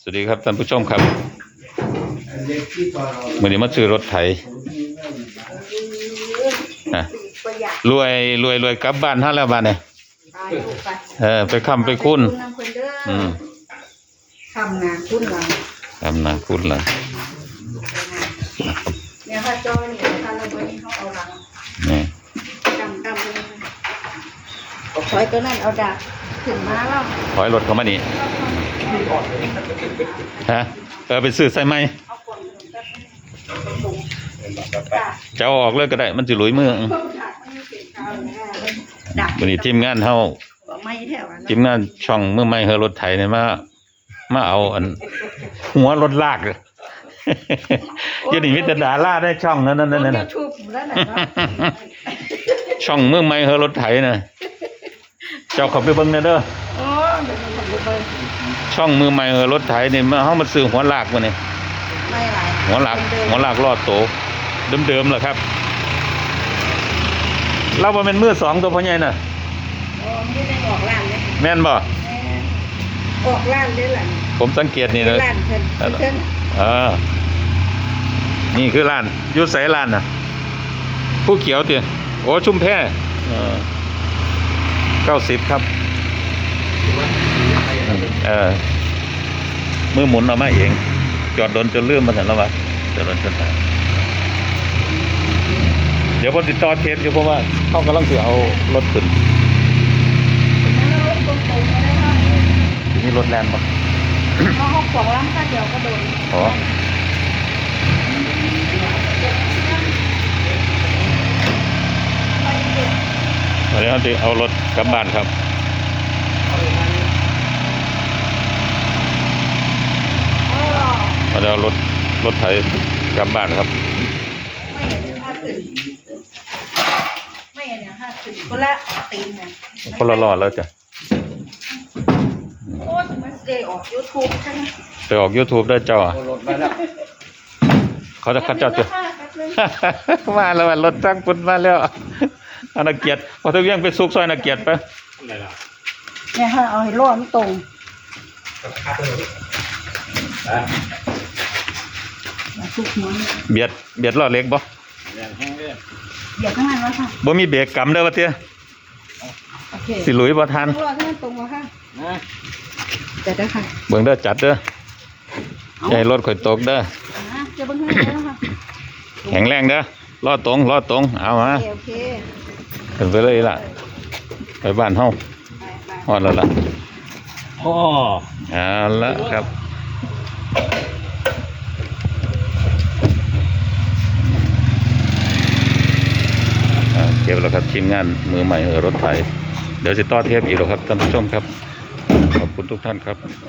สวัสดีครับท่านผู้ชมครับวันนี้มาซื้อรถไถนะประหยัดรวยรวยรวยกลับบ้านท่านแล้วบ้านเนี่ยตายลูกไปเออไปค้ำไปคุ้นน้ำเพิ่นเด้ออือมคำนาคุ้นหลังทำนาคุ้นละเนี่ยค่ะจอยเนี่ยค่ะเราวันนี้เขาเอาหลังนี่ดำดำเลยถอยตัวนั้นเอาดาบถึงมาแล้วถอยรถเข้ามานี่ ฮะเออไปซื้อใส่ไหมเอาก่อนจ้ะจะเอาออกเลยก็ได้ มันจะหลุยมือดับมันมีเสียงกาวเลยนะดับวันนี้ทีมงานเฮาไม่แถวนั้นทีมงานช่องมือไม่เฮอรถไถเนี่ยมามาเอาอัน หัวรถลากเลยอยันนี่มิตรดาราได้ช่องนั้นนั่นนั่นยูน่ะทูบแล้วนะเนาะช่องมือไม่เฮอรถไถน่ะเจ้าเขับไปเบิ่งนะเด้อ โอ้เดี๋ยวมันหมดเลยช่องมือไม่เฮอรถไถนี่มาเฮามาซื้อหัวลากมาเนี่ยไม่หลายหัวลากหัวลากรอดโตเดิมๆแหละครับ เราบ่แม่นมือสองตัวพ่อใหญ่น่ะโอ้ไม่ได้ออกร้านเลยแม่นบ่ออกร้านเลยหล่ะผมสังเกตนี่นะร้านเพิ่นเพิ่นเออ นี่คือร้านอยุไสร้านน่ะ ผู้เขียวเตียโอ้ชุมแพเออเก้าสิบครับ เออมือหมุนเอามาเอง จอดโดนจนลืมมาสันแล้ววะจอดโดนจนตายเดี๋ยวผมติดต่อเทปอยู่เพราะว่าเขากำลังจะเอารถขึ้นทีนี้รถแลนด์ปะเพราะเขาของร้านค่าเดียวก็โดนอ๋อวันนี้เขาจะเอารถกลับบ้านครับ อ๋อ เราจะเอารถรถไถกลับบ้านครับไม่เห็นห้าสิบไม่เห็นห้าสิบคนละตีนเนี่ยคนละรอดแล้วจ้ะโอ้ยมันเดย์ออกยูทูบใช่ไหมไปออก YouTube ได้เจ้าอะเขาจะคัดเจ้าจ้ะมาแล้วอะรถตั้งปุ่นมาแล้วอนาเกียรติพอทุกอย่างไปซุกซอยอนาเกียรติไปเนี่ยค่ะเอาให้ร้อนตรงมา ทุกหัวเนี่ยเบียดเบียดล้อเล็กบ่เหยียบข้างล่างแล้วค่ะ บ่มีเบรกกำเด้อว่าเตี้ยโอเคสิหลุยบ่ทัน ต้องรอให้มันตรงมาค่ะจะได้ค่ะเบิ่งเด้อจัดเด้ออย่าให้รถข่อยตกเด้ออ่าจะเบิ่งให้แล้วค่ะ แข็งแรงเด้อรอดตรงรอดตรงเอามาโอเคโอเคขึ้นไปเลยล่ะ ไปบ้านเฮาไปไป ฮอดแล้วล่ะพ่อเอาละครับ อ่าเก็บแล้วครับทีมงานมือใหม่เออรถไถเดี๋ยวจะต่อเทปอีกแล้วครับท่านผู้ชมครับ ขอบคุณทุกท่านครับ